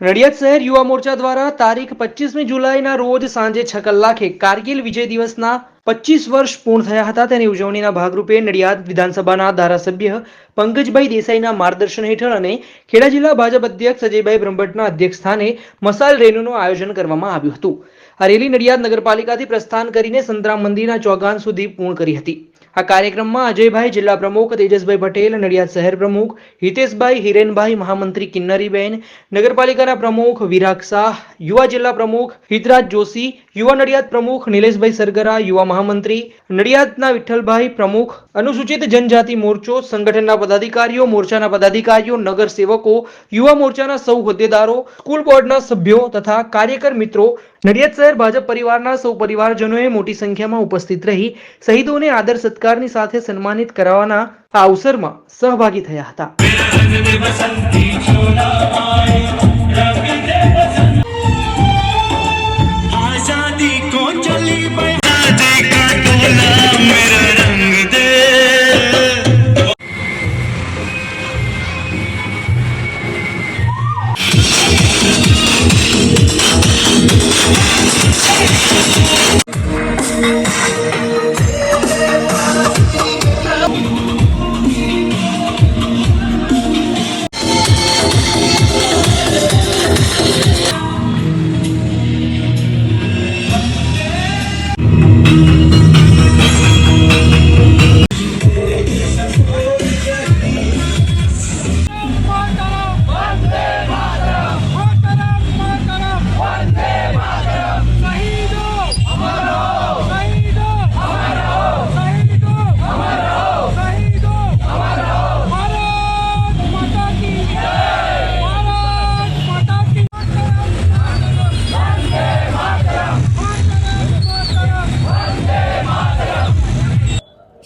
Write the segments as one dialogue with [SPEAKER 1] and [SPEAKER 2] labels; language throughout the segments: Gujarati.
[SPEAKER 1] નડિયાદ શહેર યુવા મોરચા દ્વારા તારીખ પચીસમી જુલાઈના રોજ સાંજે છ કલાકે કારગિલ વિજય દિવસના પચીસ વર્ષ પૂર્ણ થયા હતા. તેની ઉજવણીના ભાગરૂપે નડિયાદ વિધાનસભાના ધારાસભ્ય પંકજભાઈ દેસાઈના માર્ગદર્શન હેઠળ અને ખેડા જિલ્લા ભાજપ અધ્યક્ષ અજયભાઈ બ્રહ્મભટ્ટના અધ્યક્ષ સ્થાને મસાલ રેલીનું આયોજન કરવામાં આવ્યું હતું. આ રેલી નડિયાદ નગરપાલિકાથી પ્રસ્થાન કરીને સંતરામ મંદિરના ચોગાન સુધી પૂર્ણ કરી હતી. આ કાર્યક્રમમાં અજયભાઈ જિલ્લા પ્રમુખ, તેજસભાઈ પટેલ, નડિયાદ શહેર પ્રમુખ, હિતેશભાઈ, હિરેનભાઈ, મહામંત્રી કિન્નરીબેન, નગરપાલિકાના પ્રમુખ વિરાગ શાહ, યુવા જિલ્લા પ્રમુખ હિતરાજ જોશી યુવા નડિયાદ પ્રમુખ નિલેશભાઈ સરગરા, યુવા મહામંત્રી નડિયાદના વિઠ્ઠલભાઈ પ્રમુખ, અનુસૂચિત જનજાતિ મોરચો, સંગઠનના પદાધિકારીઓ, મોરચાના પદાધિકારીઓ નગર સેવકો યુવા મોરચાના સૌ હોદ્દેદારો, સ્કૂલ બોર્ડના સભ્યો તથા કાર્યકર મિત્રો. નડિયાદ શહેર ભાજપ પરિવારના સૌ પરિવારજનોએ મોટી સંખ્યામાં ઉપસ્થિત રહી શહીદોને આદર સત્કારની સાથે સન્માનિત કરાવવાના આ અવસરમાં સહભાગી થયા હતા.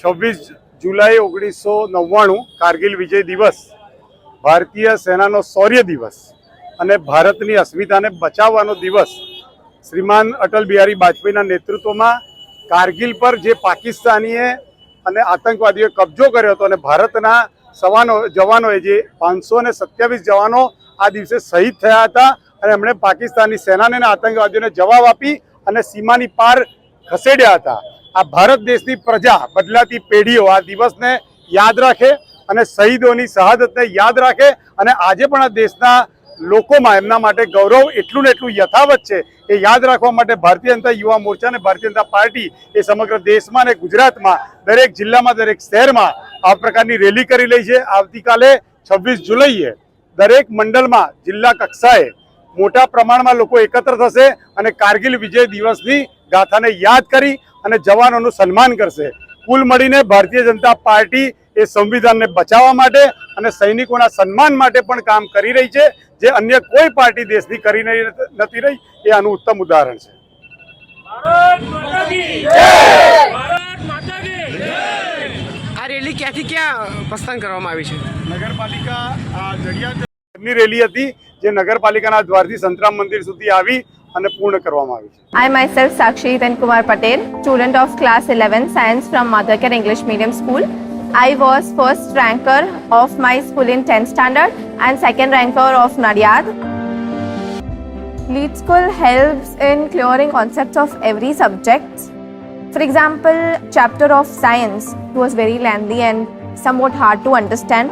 [SPEAKER 2] છવ્વીસ જુલાઈ ઓગણીસો નવ્વાણું કારગિલ વિજય દિવસ, ભારતીય સેનાનો શૌર્ય દિવસ અને ભારતની અસ્મિતાને બચાવવાનો દિવસ શ્રીમાન અટલ બિહારી વાજપેયીના નેતૃત્વમાં કારગિલ પર જે પાકિસ્તાનીએ અને આતંકવાદીઓએ કબજો કર્યો હતો અને ભારતના સવાનો, જવાનોએ જે પાંચસો ને સત્યાવીસ જવાનો આ દિવસે શહીદ થયા હતા અને એમણે પાકિસ્તાની સેનાને આતંકવાદીઓને જવાબ આપી અને સીમાની પાર ખસેડ્યા હતા. આ ભારત દેશની પ્રજા બદલાતી પેઢીઓ આ દિવસને યાદ રાખે અને શહીદોની શહાદતને યાદ રાખે અને આજે પણ આ દેશના લોકોમાં એમના માટે ગૌરવ એટલું ને એટલું યથાવત છે એ યાદ રાખવા માટે ભારતીય જનતા યુવા મોરચા અને ભારતીય જનતા પાર્ટી એ સમગ્ર દેશમાં અને ગુજરાતમાં દરેક જિલ્લામાં દરેક શહેરમાં આ પ્રકારની રેલી કરી રહી છે. આવતીકાલે છવ્વીસ જુલાઈએ દરેક મંડળમાં જિલ્લા કક્ષાએ મોટા પ્રમાણમાં લોકો એકત્ર થશે અને કારગિલ વિજય દિવસની ગાથાને યાદ કરી અને જવાનોનું સન્માન કરશે. કુલ મળીને ભારતીય જનતા પાર્ટી એ સંવિધાનને બચાવવા માટે અને સૈનિકોના સન્માન માટે પણ કામ કરી રહી છે જે અન્ય કોઈ પાર્ટી દેશની કરી નહીં- નથી રહી એ આનું ઉત્તમ ઉદાહરણ છે.
[SPEAKER 3] આ રેલી ક્યાંથી ક્યાં પ્રસ્થાન કરવામાં આવી છે?
[SPEAKER 2] નગરપાલિકા આ જડિયાની રેલી હતી જે નગરપાલિકાના દ્વારથી સંતરામ મંદિર સુધી આવી અને પૂર્ણ કરવામાં આવી છે
[SPEAKER 4] I myself Sakshi Hitan Kumar Patel, student of class 11 science from Mothercare English Medium School. I was first ranker of my school in 10th standard and second ranker of Nadiad. Lead School helps in clearing concepts of every subject. For example, chapter of science was very lengthy and somewhat hard to understand.